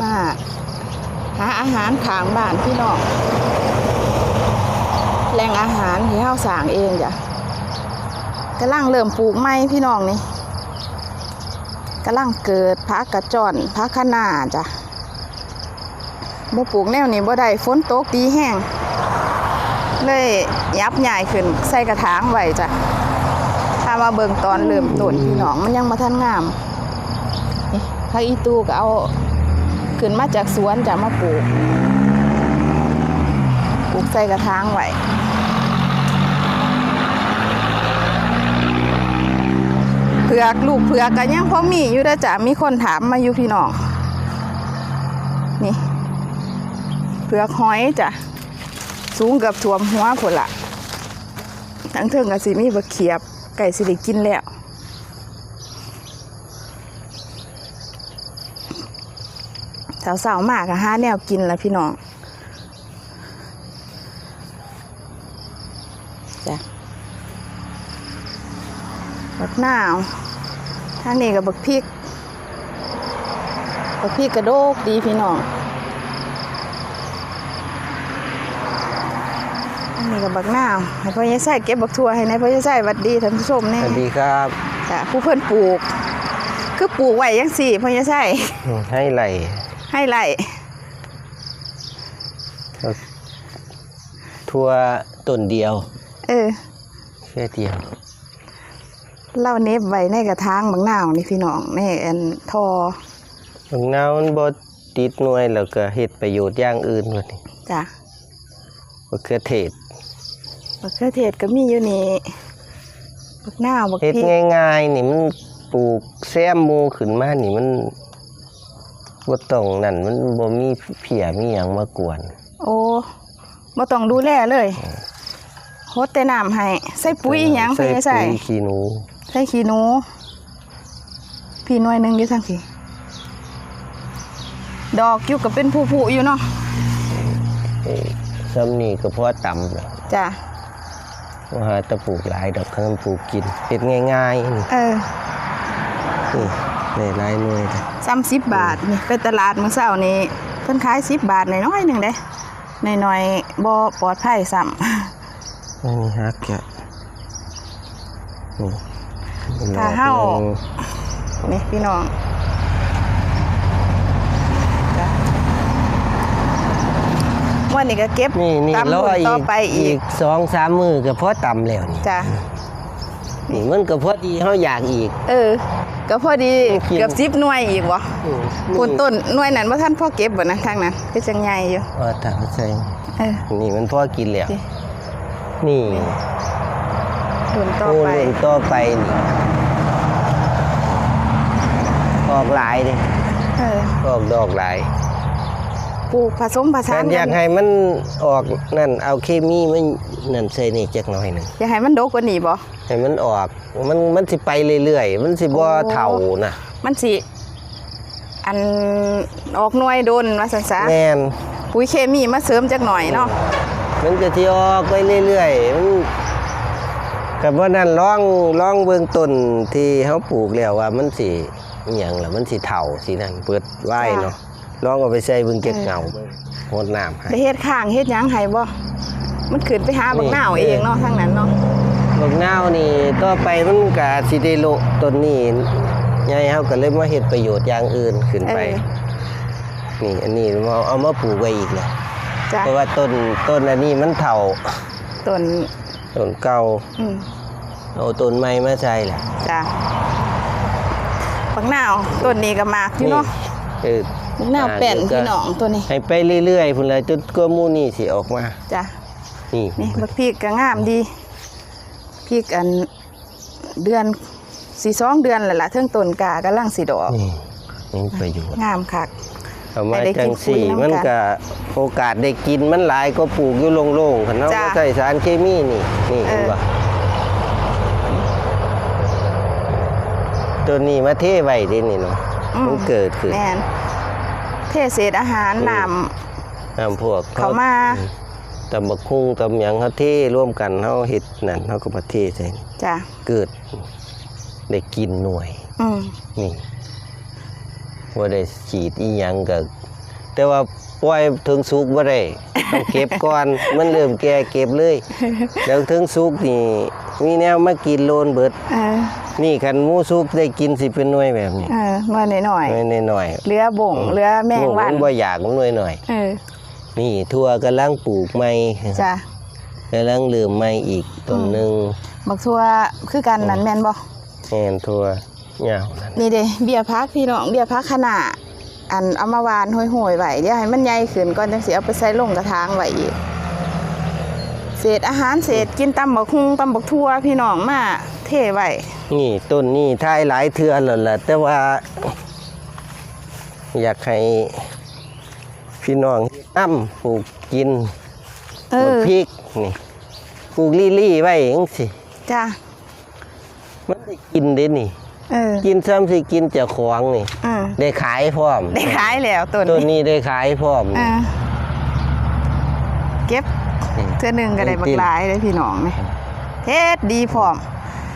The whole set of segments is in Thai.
มาหาอาหารขางบ้านพี่น้องแหล่งอาหารที่เฮาสร้างเองจ้ะกำลังเริ่มปลูกไม้พี่น้องนี่กำลังเกิดพักกระจอนพักคะนาจ้ะบ่ปลูกแนวนี้บ่ได้ฝนตกดีแห้งเลยยับใหญ่ขึ้นใส่กระถางไว้จ้ะถ้ามาเบิ่งตอนเริ่มต้นพี่น้องมันยังมาทันงามนี่ผักอีตูก็เอา ขึ้นมาจากสวนจะมาปลูก ปลูกใส่กระถางไว้เผือกลูกเผือกก็ยังพอมีอยู่นะจ๊ะมีคนถามมาอยู่พี่น้อง นี่เผือกหอยจ้ะสูงเกับท่วมหัวผลละทั้งเทิงกับสิมีบะเขียบ ไก่สิได้กินแล้ว สาวๆมากอะหาแนวกินแล้วพี่น้องจ้ะบักนาวทางนี้กับบักพริกบักพริกกระโดกดีพี่น้องทางนี้กับบักนาวให้พ่อยังใส่เก็บบักทั่วให้ในพ่อยังใส่วัดดีท่านผู้ชมสแนี่วัสดีครับจ้ะผู้เพิ่นปลูก คือปลูกไว้ยังสี่พ่อยังใส่ให้ไหล ให้ไล่ทั่วต้นเดียว เออ แค่เดียวเล่าเนบไว้ในกระถางบางนาวนี่พี่น้องในอันทอบางนาวมันบ่ติดหน่วยแล้วก็เฮ็ดประโยชน์อย่างอื่นว่านี่จ้ะมะเขือเทศบักเขือเทศก็มีอยู่นี่บักนาวบักเฮ็ดพริกง่ายๆนี่มันปลูกแซมหมูขึ้นมานี่มัน บ่ต้องนั่นมันบ่มีเพียมีหยังมากวน โอ้บ่ต้องดูแลเลยโฮดแต่น้ำให้ใส่ปุ๋ยอิหยังใส่เพิ่นใส่ปุ๋ยขี้หนู ใส่ขี้หนู พี่หน่วยหนึงอยู่ทางพี่ดอกอยู่ก็เป็นผู้ๆอยู่เนาะเอ้ยซ้ำนี่ก็พอต่ำแล้วจ้ะบ่หาแตะปลูกหลายดอกคันปลูกกินเฮ็ดง่ายๆนี่เออนี่ ได้หลายหน่วยจ้ะซ้ำสิบบาทนี่ไปตลาดมื้อเช้านี่เพิ่นขายสิบบาทน้อยๆหนึงเด้น้อยๆบ่ปลอดภัยซ้ำนี่ฮักแกะนี่ถ้าเฮานี่พี่น้องจ้ะวันนี้ก็เก็บนี่นี่ตามแล้วรุ่นอีต่อกไปอีอีกกสองสามมือก็พอต่ำแล้วนี่จ้ะนี่มันก็พอดีเฮาอยากอีก เออ ก็พอดีกินเกือบสิบหน่วยอีกวะปูนต้นหน่วยนั้นว่าท่านพ่อเก็บบ่นะทางนั้นคือจังใหญ่อยู่ว่าถ้าใช่เออนี่มันพอกินแล้วสินี่ต้นต่อโอ้ไปยต่อไปนี่ออกหลายดิเออออกดอกหลาย ปลูกผสมผสาแต่นอยากให้มันออกนั่นเอาเคมีมันนั่นใส่นี่จักหน่อยหนึงอยากให้มันดกกว่านี้บ่ ให้มันออกมันมันสิไปเรื่อยๆมันสิบ่โอ้เท่านะมันสิอันออกหน่วยโดนว่าซั่นซะแม่นปุ๋ยเคมีมาเสริมจักหน่อยเนาะมันก็ที่ออกไปเรื่อยๆมันกับว่านั่นร้องร้องเบื้องต้นที่เขาปลูกแล้วว่ามันสิอหย่างล่ะมันสิเถ่าสินั่นเปิดไว้เนาะ ร้องเอาไปใส่เบื้องเก็บเงาโหดน้ำให้ได้เฮ็ดข้างเฮ็ดหยังให้บ่มันขึ้นไปหาบักนี่นาวเองเนาะทางนั้นเนาะบักนาวนี่ต่อไปมันก็สิได้โละต้นนี้ใหญ่เฮาก็เลยมาเฮ็ดประโยชน์อย่างอื่นขึ้นไป นี่อันนี้เอาเอามาปลูกไว้อีกเลยจ้ะเพราะว่าต้นต้นอันนี้มันเฒ่าต้นต้นเก่าอืมเอาต้นใหม่มาใส่แหละจ้ะบักนาวต้นนี้ก็มากอยู่เนาะ เออ บักนาวแป้นพี่น้องตัวนี้ให้ไปเรื่อยๆพุ่นเลยจนกว่าหมูนี่สิออกมาจ้ะนี่นี่บักพริกก็งามดีพริกอันเดือนสีสองเดือนแล้วล่ะเทิงต้นกากำลังสีดอกนี่นี่ประโยชน์งามคักเอามาให้ได้กินจังสี่ปุ๋ยน้ำกันมันก็โอกาสได้กินมันหลายก็ปลูกอยู่โล่งๆคันเนาะจ้ะบ่ใส่สารเคมีนี่นี่เออเห็นบ่ตัวนี้มาเทไว้ดินี่เนาะอืมันเกิดขึ้น แม่นเทศษอาหารน้น้ำพวกเขามาตำบักคุ้งตำหยังเขาเทร่วมกันเขาเฮ็ดนั่นเขาก็มาเทใส่นี่ำจ้ะเกิดได้กินหน่วย อืมนี่บ่ได้ฉีดอีหยังก็แต่ว่าปล่อยถึงสุกบ่ได้ต้องเก็บก่อน มันเริ่มแก่เก็บเลย แล้วถึงสุกนี่มีแนวมากินโลนเบิด เออ นี่คันหมูสุกได้กินสิเป็นหน่วยแบบนี้เออมาหน่อยหน่วยน้อยๆเรือบ่งเรือแมงหวันบ่อยากมันหน่วยหน่อยเออนี่ทั่วกำลังปลูกใหม่จ้ะกำลังเริ่มใหม่อีกต้นหนึงบักทั่วคือกันนั่นแม่นบ่แม่นทั่วเหยาวนั่นนี่เด้เบี้ยพักพี่น้องเบี้ยพักขนาดอันเอามาวานห้อยๆไว้เดี๋ยวให้มันใหญ่ขึ้นก่อนจังสิเอาไปใส่ลงกระถางไว้อีก เศษอาหารเศษกินตำบักฮุงตำบักทั่วพี่น้องมาเทไว้นี่ต้นนี้ทายหลายเทือแล้วล่ะแต่ว่า อยากให้พี่น้องอ้ำปลูกกินเอบักอพริกนี่ปลูกลี่ลี่ๆไว้จังสิจ้ะมันได้กินเด้นี่เออกินซ้ำสิกินเจากของนี่อืมได้ขายพร้อมได้ขายแล้วต้นต้นนี้ได้ขายพร้อม อ่าเก็บนี่ เทื่อหนึงก็ได้บักหลายเลยพี่น้องนี่เฮ็ดดีพร้อม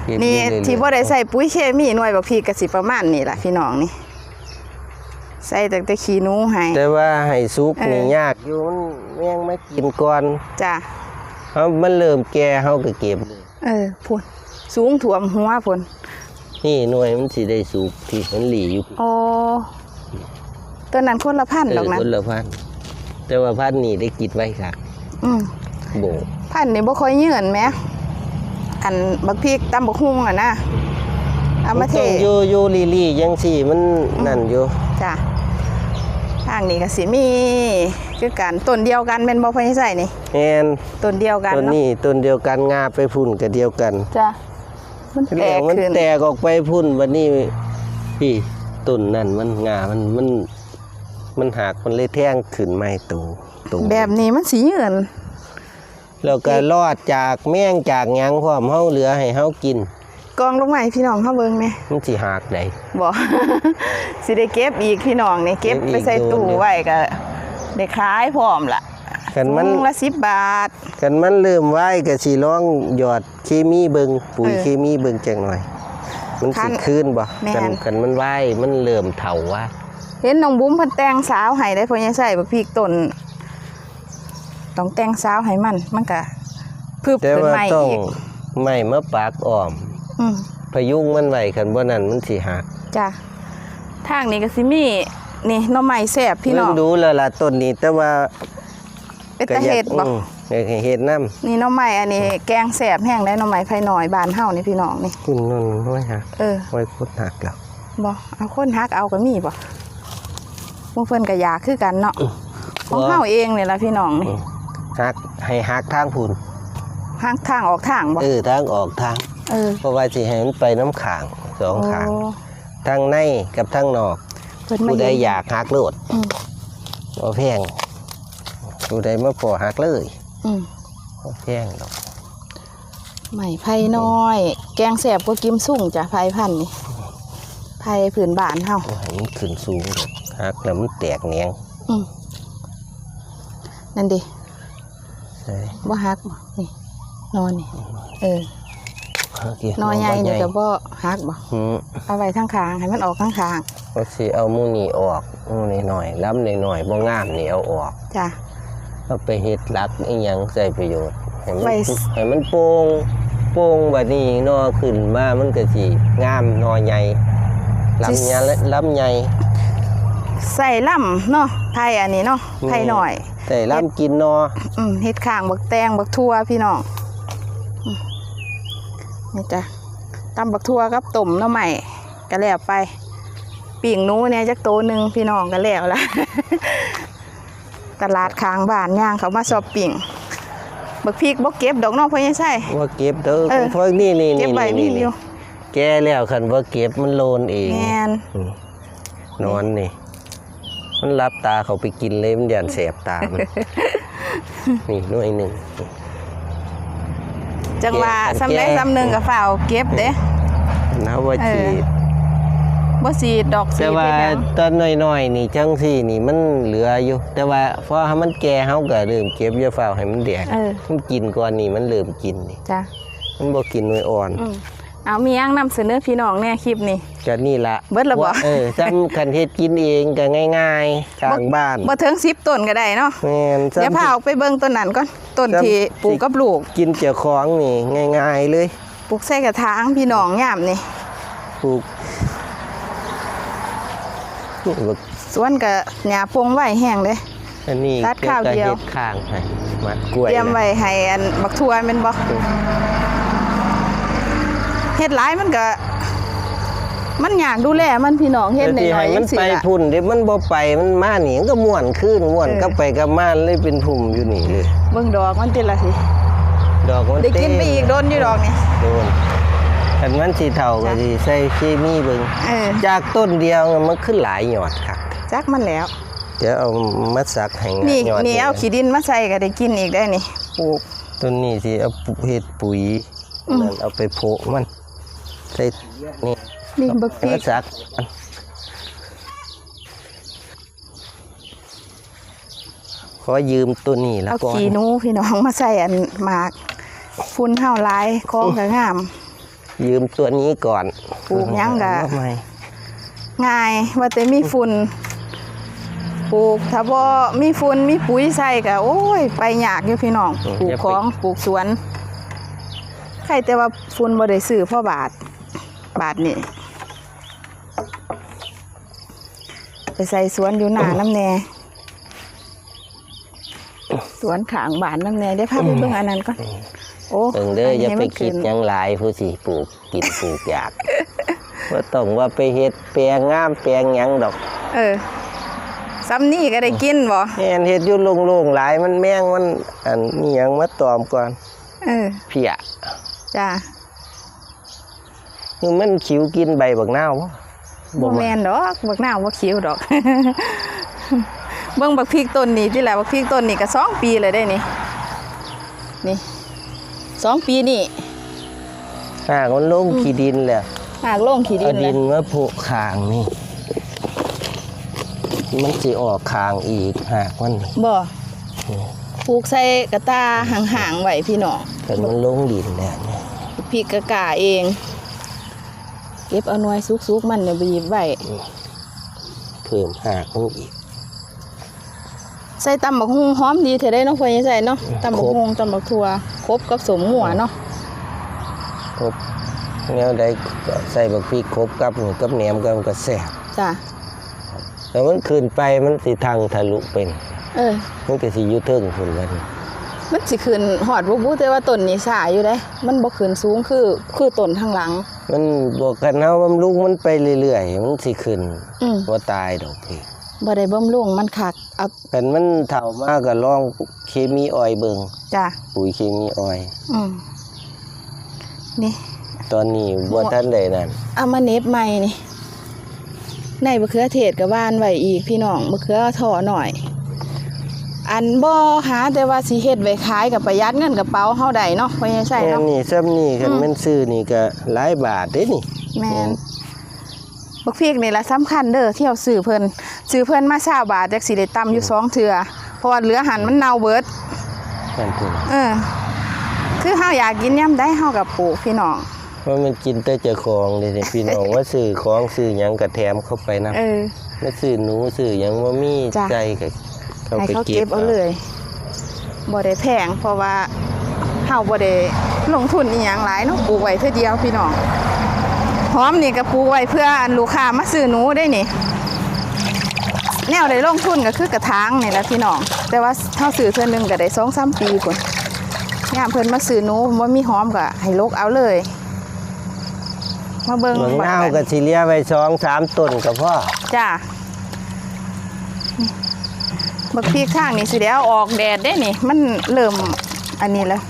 เก็บนี่เรื่อยๆที่บ่ได้ใส่ปุ๋ยเคมีหน่วยบักพริกก็สิประมาณนี้ล่ะพี่น้องนี่ใส่ตั้งแต่ขี้หนูให้ แต่ว่าให้สุกเออ นี่ยากอยู่มันแม่งไม่กินก่อนจ้ะเฮามันเริ่มแก่เฮาก็เก็บเลยเออพุ่นสูงถ่วมหัวพุ่นนี่หน่วยมันสิได้สุกที่มันหลีอยู่โอ้ตัวนั้นคนละพันเอดออกนะคนละพันแต่ว่าพันนี่ได้กินไว้ค่ะ อืม โบพันนี่บ่ค่อยยืนแหมอันบักพริกตำบักฮุงอะนะเอามาเทต้องอยู่อยู่ลีลี่ยังสิมันนั่นอยู่จ้ะทางนี้ก็สิมีคือกันต้นเดียวกันแม่นบ่พอใส่นี่แอนต้นเดียวกันต้นเนาะนี้ต้นเดียวกันงาไปพุ่นก็เดียวกันจ้ะมันแตแล้วกมันขึ้นแตกออกไปพุ่นวันนี้พี่ต้นนั่นมันงามันมันมันหักมันเลยแท่งขึ้นไม้ตูตูแบบนี้มันสิยืน แล้วก็รอดจากแม่งจากหยังพร้อมเฮาเหลือให้เฮากินกองลงมาให้พี่น้องเฮาเบิ่งแหมมันสิหักได้บ่สิได้เก็บอีกพี่น้องนี่เก็บเก็บอีกไปใส่ตู้โดนเดียวไว้ก็ได้ขายพร้อมล่ะกันมันถุงละ10บาทกันมันเริ่มไหวก็สิลองหยอดเคมีเบิงปุ๋ยเออเคมีเบิงจังหน่อย มันคัสินคืนบ่แม่นกันกันมันไหวมันเริ่มเฒ่าว่า เห็นน้องบุ้มเพิ่นแต่งสาวให้ได้เพราะยังใส่บักพริกต้น ต้องแต่งสาวให้มัน มันก็พึบแต่ขึ้นว่าใหม่ต้องอีกไม่มาปากอ้อม อืม พยุงมันไว้คันบ่นั้นมันสิหักจ้ะทางนี้ก็สิมีนี่หน่อไม้แซ่บพี่น้องเบิ่งดูแล้วล่ะต้นนี้แต่ว่าเป็นตาเห็ดบ่อืมอยากให้เฮ็ดนำนี่หน่อไม้อันนี้แกงแซ่บแห้งได้หน่อไม้ไผหน่อยบ้านเฮานี่พี่น้องนี่คุณนั่นไว้หักเออไว้พุดหักแล้ว บ่เอาคนฮักเอาก็มีบ่พวกเพิ่นก็อยากคือกันเนาะของเฮาเองนี่ล่ะพี่น้องนี่ หักให้หักทางพุ่นทางทางออกทางบ่เออทางออกทาง เออเพราะว่าสิให้มันไปน้ำข้างสองข้างโอ้ทางในกับทางนอก เพิ่นมาผู้ใดเห็น อยากหักโลดอืม บ่แพงผู้ใดมาพอหักเลยอืมบ่แพงดอกไหม่ไผ่น้อย แกงแสบก็กิมสุ่งจ้ะไผ่พันธุ์นี่ไผ่ผืนบ้านเฮาบ่ให้มันขึ้นสูงดอกหักแล้วมันแตกแหนงอืมนั่นดิใช่ บ่ฮักบ่นี่นอนนี่เออหักอีกนอนใหญ่บ่นี่ก็บ่ฮักบ่อืมเอาไว้ทางคางให้มันออกทางคางก็สิเอาหมูนี่ออกหมูนี่หน่อยล้ำหน่อยๆบ่งามนี่เอาออกจ้ะเอาไปเฮ็ดหลักอีหยังใส่ประโยชน์ให้มันไว้ให้มันโป่งโป่งบัดนี้นอขึ้นมามันก็สิงามนอใหญ่ลำใหญ่ลำใหญ่ ใส่ล่ำเนาะไผ่อันนี้เนาะไผ่น้อยแต่ลำกินนออืมเฮ็ดข้างบักแตงบักทั่วพี่น้องอืมนี่จ้ะตำบักทั่วกับต้มหน้ำใหม่ก็แล้วไปปิ่งหนูเนี่ยจักโตหนึ่งพี่น้องก็แล้วละตลาดค้างบ้านย่างเขามาสอบปิ่งบักพริกบักเก็บดอกเน้องพ่อยังใช่ว่าเก็บเด้อเออเพราะนี่นี่เก็บนี่ไว้นี่มีนี่อยู่แก่แล้วคันว่าเก็บมันโลนเองแมนอืมนอนนี่ มันรับตาเขาไปกินเลยมันยันแสบตามันนี่หน่วยหนึ่งจังว่าแกะซ้ำได้แกะซ้ำหนึ่งกับฝ่าวเก็บเด้นะว่าเออฉีดบ่สีดดอกสีแต่ว่าเป็นหยังตอนน้อยๆนี่จังสี่นี่มันเหลืออยู่ แต่ว่าพอให้มันแก่เฮาก็เริ่มเก็บอย่าฝ้าวให้มันแดงเออมันกินก่อนนี่มันเริ่มกินนี่จ้ะมันบ่กินหน่วยอ่อนอืม เอามียังนำเสนอพี่น้องเนี่ยคลิปนี้ ก็นี่ละเบิดละบ่ ว่าเออจำกันเฮ็ดกินเองก็ง่ายๆทางบ้านบ่ถึง10ต้นก็ได้เนาะแม่นเดี๋ยวพาออกไปเบิ่งต้นนั้นก่อนต้นจำ ที่ปลูกกับลูกกินเจ้าของนี่ง่าย ๆ เลยปลูกใส่กระถางพี่น้องยามนี่ปลูกนี่บักสวนก็หญ้าปงไว้แห้งเด้ อันนี้ตัดข้าวก็เดียวเฮ็ดข้างให้มัดกล้วยเตรียมนะไว้ให้อันบักทั่วแม่นบ่เฮ็ดหลายมันก็ มันอยากดูแลมันพี่น้องเฮ็ดแต่หที่น่อให้ยๆมัจันงซี่ไปล่ะพุ่นเดี๋ยวมันบ่ไปมันมาหนีมันก็ม่วนขึ้นม่วนเออกลับไปกลับมาเลยเป็นพุ่มอยู่นี่เลยเบิ่งดอกมันติละสิดอกมันได้กินไปอีกโดนอยู่ดอกนี่โดนคันมันสิเท่าก็จ้ะสิใส่เคมีเบิ่งเออจากต้นเดียวมันขึ้นหลายหยอดครับจักมันแล้วเดี๋ยวเอามาสักให้งานี่ยอดนี่เอาขี้ดินมาใส่ก็ได้กินอีกได้นี่ปลูกต้นนี้สิเอาปลูกเฮ็ดปุ๋ยอืมนั่นเอาไปโพะมัน ใส่นี่นี่บักพริมากสักมันขอยืมตัวนี้ละเอาก่อนขี้หนูพี่น้องมาใส่อันหมากฝุ่นเฮาหลายของก็งาม ยืมตัวนี้ก่อนปลูกหยังกะเอามาใหม่ง่ายว่าแต่มีฝุ่นปลูกถ้าบ่มีฝุ่นมีปุ๋ยใส่ก็โอ้ย ไปยากอยู่พี่น้องปลูกของปลูกสวนใครแต่ว่าฝุ่นบ่ได้ซื้อพ่อบาท บาทนี่ไปใส่สวนอยู่หน้าน้ำแน่สวนขางบานน้ำแน่ได้พาไปเบิ่งอันนั้นก่อนโอ้เบิ่งเด้ออย่าไปนนี้มันคิดขึ้นหยังหลายผู้สิปลูกกินปลูกอยากว่าต้องว่าไปเฮ็ดแปลงงามแปลงหยังดอก เออซ้ำนี่ก็ได้กินบ่แม่นเฮ็ดอยู่โล่งๆหลายมันแมงมันอันนี้หยังมาตอมก่อน เออเพียจ้า คือมันขิวกินใบบักนาวบ่บ่แมนดอกบักหน้าวบ่คิ้วดอกเบิ่งบักพริกต้นนี้ที่แหละบักพริกต้นนี้ก็สองปีเลยได้นี่นี่สองปีนี่หากมันลงขี้ดินแล้วหากลงขี้ดิเอานดิแล้วนมาโผกคางนี่มันสิออกคางอีกหากมันบ่ปลูกใส่กระตาห่างๆไว้พี่น้องแต่มันลงดินแล้วเนี่ยพริกกะกาเอง เก็บเอาหน่วยสุกๆมันเนี่ยไปหยิบไว้เพิ่มหากมันอีก ใส่ตำบักฮุงหอมดีเถอะได้เนาะพ่อใหญ่ใส่เนาะตำบักฮุงตำบักทั่วครบกับสมหัวเนาะครบแนวใดก็ใส่บักพริกครบกับหมูกับแหนมกับมันก็แซ่บจ้ะแล้วมันขึ้นไปมันสิทางทะลุเป็น เออมันก็สิอยู่เทิงพุ่นกัน มันสิขึ้นหอดบ่บูแต่ว่าต้นนี้สายอยู่เด้มันบ่ขึ้นสูงคือคือต้นทางหลัง มันบอกกันเฮาบำรุงมันไปเรื่อยๆมันสิขึ้นอืมบ่ตายดอกพี่บ่ได้บำรุงมันคักเอากันมันเฒ่ามาก็ลองเคมีออยเบิงจ้ะปุ๋ยเคมีออย อืมนี่ ตอนนี้บ่ทันได้นั่นเอามาเน็บใหม่นี่ในมะเขือเทศกับบ้านไว้อีกพี่น้องมะเขือถอหน่อย อันบ่หาแต่ว่าสิเฮ็ดไว้ขายกับประหยัดเงินกระเป๋าเฮาได้เนาะพ่อใหญ่ใส่แม่เนาะนนี่ซ้ำนี่คันอืม แม่นซื้อนี่ก็หลายบาทเด้นี่ แม่นบักพริกนี่ละสำคัญเด้อที่เอาซื้อเพิ่นซื้อเพิ่นมา20บาทจักสิได้ตำอยู่สองเทื่อเพราะว่าเหลือหันมันเน่าเบิดนั่นพุ่นเออ คือเฮาอยากกินยามใดเฮาก็ปลูกพี่น้อง ว่ามันกินแต่เจ้าของเด้นี่พี่น้อง ว่าซื้อของซื้อหยังก็แถมเข้าไปนำเออ มาซื้อหนูซื้อหยังบ่มีจ้ะ ใจก็ เข้าให้ไปเขาเก็เก็บบเอาเลยบ่ได้แพงเพราะว่าเฮาบ่ได้ลงทุนอีหยังหลายเนาะปลูกไว้เพื่อเดียวพี่น้องหอมนี่ก็ปลูกไว้เพื่ออันลูกค้ามาซื้อหนูได้นี่ แนวได้ลงทุนก็คือกระถางนี่แหละพี่น้องแต่ว่าเฮาซื้อเทื่อหนึงก็ได้2-3ปีพุ่นยามเพิ่นมาซื้อหนูบ่มีหอมก็ให้ลกเอาเลย มาเบิ่งเมืองบันาวกัก็นสิเลียไว้สองสามต้นก็พอจ้านี่ บักพริกข้างนี่สิเดี๋ยวออกแดดได้นี่ มันเริ่มอันนี้แล้ว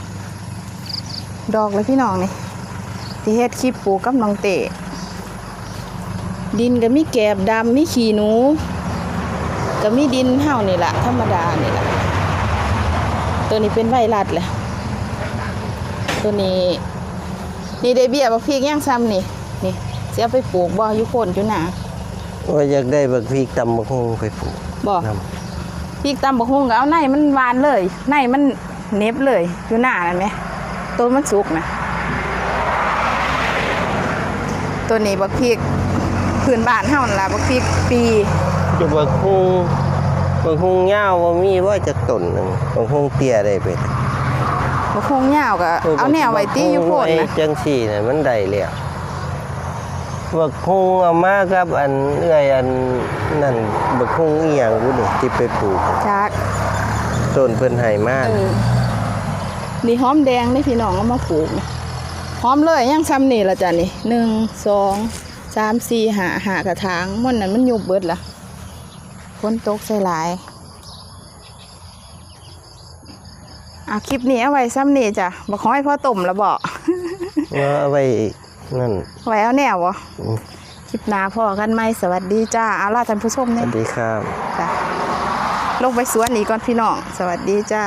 ดอกเลยพี่น้องนี่ที่เฮ็ดคลิปปลูกกับน้องเตะดินก็มีแกบดำมีขี้หนู ก็มีดินเฮานี่แหละธรรมดานี่แหละตัวนี้เป็นไวรัสแหละตัวนี้ นี่ได้เบี้ยบักพริกย่างซ้ำนี่นี่เสียไปปลูกบ่อยู่โคนอยู่หนาว่าอยากได้บักพริกตำบักฮุงไปปลูกบ่นพ ริกตำบักฮุงก็เอาในมันหวานเลยในมันเหน็บเลยอยู่หน้านั่นไหมตัวมันสุกนะตัวนี้บักพริกพื้นบ้านเฮานั่นล่ะบักพริกปีจะบักฮุงบักฮุงยาวบ่มีว่าจะต้นหนึงบักฮุงเตี้ยได้ไปบักคงยาวก็เอาแนวไว้ตีอยู่โพดไอ้นะจังสี่น่ะมันได้แล้ว บักฮุงเอามากับอันเอื้อยอันนั่นบักฮุงอีหยังบุนี่ที่ไปปลูกจากต้นเพิ่นให้มาเออนี่หอมแดงนี่พี่น้องเอามาปลูกนะหอมเลยยังซ้ำนี่ละจ้ะนี่หนึ่งสองสามสี่หาหากระถางมันนั้นมันยุบเบิดละฝนตกใส่หลายอะคลิปนี้เอาไว้ซ้ำนี่จ้ะบอกขอให้พ่อต้มแล้วบอกเอาไว้ นั่นไว้เอาแนววะอืมคลิปหน้าพ่อกันไหมสวัสดีจ้าเอาล่ะท่านผู้ชมสเนี่วัยสดีครับจ้ะลงไปสวนนี้ก่อนพี่น้อง สวัสดีจ้า